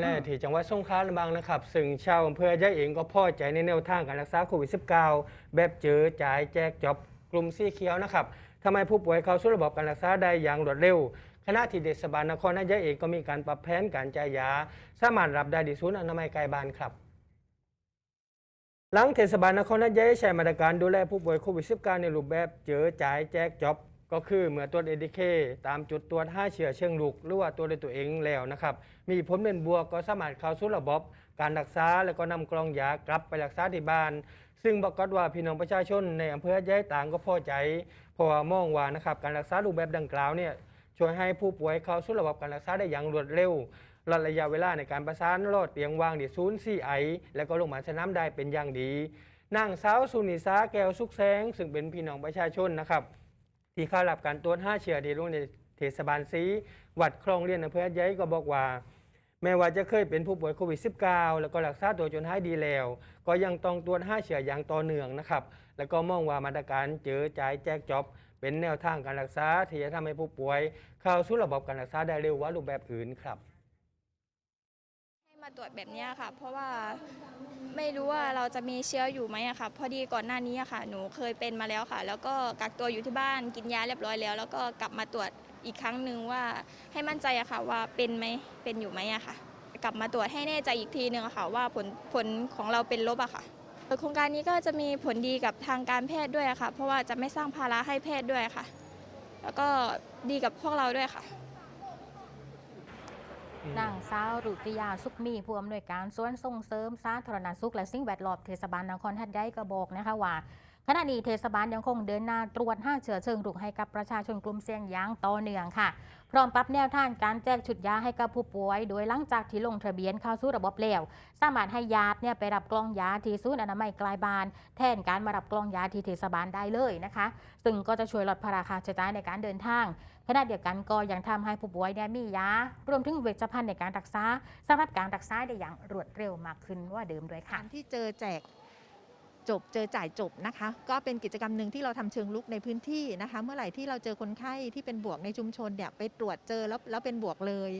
และที่จังหวัดสงขลาลำบางนะครับ ซึ่งชาวอำเภอยะเองก็พอใจในแนวทางการรักษาโควิด -19 แบบเจอจ่ายแจกจอบกลุ่มสีเขียวนะครับทำให้ผู้ป่วยเข้าสู่ระบบการรักษาได้อย่างรวดเร็วขณะที่เทศบาลนครนายกเองก็มีการปรับแผนการจ่ายยา สามารถรับได้ที่ศูนย์อนามัยใกลบ้านครับหลังเทศบาลนครนายกใช้มาตรการดูแลผู้ป่วยโควิด -19 ในรูปแบบเจอจ่ายแจกจอบ ก็คือเมื่อตรวจเอ k เคตามจุดตรวจห้าเชื้อเชิงลุก หรือว่าตัวจด้วยตัวเองแล้วนะครับมีผลเป็นบวกก็สามารถเข้าสู่ระบบ การรักษาแล้วก็นำกลองยากลับไปรักษาที่บ้าน ซึ่งบอกฏว่าพี่น้องประชาชนในอำเภอย้ายต่างก็พอใจเพราะว่ามองว่านะครับการรักษารูปแบบดังกล่าวเนี่ยช่วยให้ผู้ป่วยเข้าสู่ระบบการรักษาได้อย่างรวดเร็วลดระยะเวลาในการประสานรอดเตียงวางที่ศูนย์ซีไอและก็โรงพยาบาลสนามได้เป็นอย่างดีนางสาวสุนิสาแก้วสุขแสง ซึ่งเป็นพี่น้องประชาชนนะครับ ที่เข้ารับการตรวจห้าเชื้อที่โรงเรียนเทศบาลศรีวัดคลองเรียนอำเภอย้ายก็บอกว่า แม้ว่าจะเคยเป็นผู้ป่วยโควิด -19 แล้วก็รักษาตัวจนหายดีแล้ว ก็ยังต้องตรวจห้าเชื้ออย่างต่อเนื่องนะครับ แล้วก็มองว่ามาตรการเจอจ่ายแจกจ็อบเป็นแนวทางการรักษาที่จะทำให้ผู้ป่วย เข้าสู่ระบบการรักษาได้เร็วกว่ารูปแบบอื่นครับ ให้มาตรวจแบบนี้ค่ะ เพราะว่า ไม่รู้ว่าเราจะมีเชื้ออยู่ไหมอะค่ะ พอดีก่อนหน้านี้อะค่ะ หนูเคยเป็นมาแล้วค่ะ แล้วก็กักตัวอยู่ที่บ้านกินยาเรียบร้อยแล้ว แล้วก็กลับมาตรวจอีกครั้งหนึ่งว่าให้มั่นใจอะค่ะ ว่าเป็นไหมเป็นอยู่ไหมอะค่ะ กลับมาตรวจให้แน่ใจอีกทีหนึ่งอะค่ะ ว่าผลผลของเราเป็นลบอะค่ะโครงการนี้ก็จะมีผลดีกับทางการแพทย์ด้วยอะค่ะ เพราะว่าจะไม่สร้างภาระให้แพทย์ด้วยค่ะ แล้วก็ดีกับพวกเราด้วยค่ะ นางสาวรุจิยาสุขมีผู้อำนวยการส่วนส่งเสริมสาธารณสุขและสิ่งแวดล้อมเทศบาลนครหัดใหญ่ก็บอกนะคะว่า ขณะนี้เทศบาลยังคงเดินหน้าตรวจห้าเชื้อเชิงรุกให้กับประชาชนกลุ่มเสี่ยงอย่างต่อเนื่องค่ะ พร้อมปรับแนวทางการแจกชุดยาให้กับผู้ป่วย โดยหลังจากที่ลงทะเบียนเข้าสู่ระบบแล้วสามารถให้ญาติเนี่ยไปรับกล่องยาที่ศูนย์อนามัยกลายบาน แทนการมารับกล่องยาที่เทศบาลได้เลยนะคะ ซึ่งก็จะช่วยลดภาระค่าใช้จ่ายในการเดินทางขณะเดียวกันก็ยังทำให้ผู้ป่วยเนี่ยมียารวมถึงเวชภัณฑ์ในการรักษาสำหรับการรักษาได้อย่างรวดเร็วมากขึ้นว่าเดิมด้วยค่ะที่เจอแจก จบเจอจ่ายจบนะคะ ก็เป็นกิจกรรมหนึ่งที่เราทำเชิงลุกในพื้นที่นะคะ เมื่อไหร่ที่เราเจอคนไข้ที่เป็นบวกในชุมชนเนี่ยไปตรวจเจอแล้วแล้วเป็นบวกเลย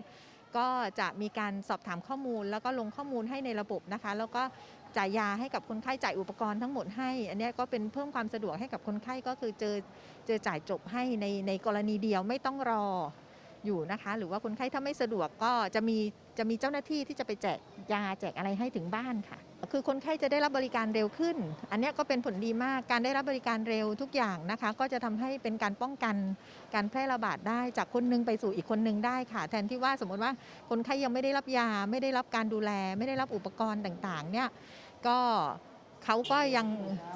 ก็จะมีการสอบถามข้อมูล แล้วก็ลงข้อมูลให้ในระบบนะคะ แล้วก็จ่ายยาให้กับคนไข้จ่ายอุปกรณ์ทั้งหมดให้ อันนี้ก็เป็นเพิ่มความสะดวกให้กับคนไข้ก็คือเจอเจอจ่ายจบให้ในในกรณีเดียวไม่ต้องรอ อยู่นะคะ หรือว่าคนไข้ถ้าไม่สะดวกก็จะมีจะมีเจ้าหน้าที่ที่จะไปแจกยาแจกอะไรให้ถึงบ้านค่ะ คือคนไข้จะได้รับบริการเร็วขึ้น อันนี้ก็เป็นผลดีมากการได้รับบริการเร็วทุกอย่างนะคะ ก็จะทำให้เป็นการป้องกันการแพร่ระบาดได้จากคนหนึงไปสู่อีกคนหนึงได้ค่ะ แทนที่ว่าสมมติว่าคนไข้ยังไม่ได้รับยา ไม่ได้รับการดูแล ไม่ได้รับอุปกรณ์ต่างๆ เนี่ยก็เขาก็ยัง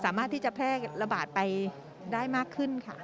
สามารถที่จะแพร่ระบาดไปได้มากขึ้นค่ะ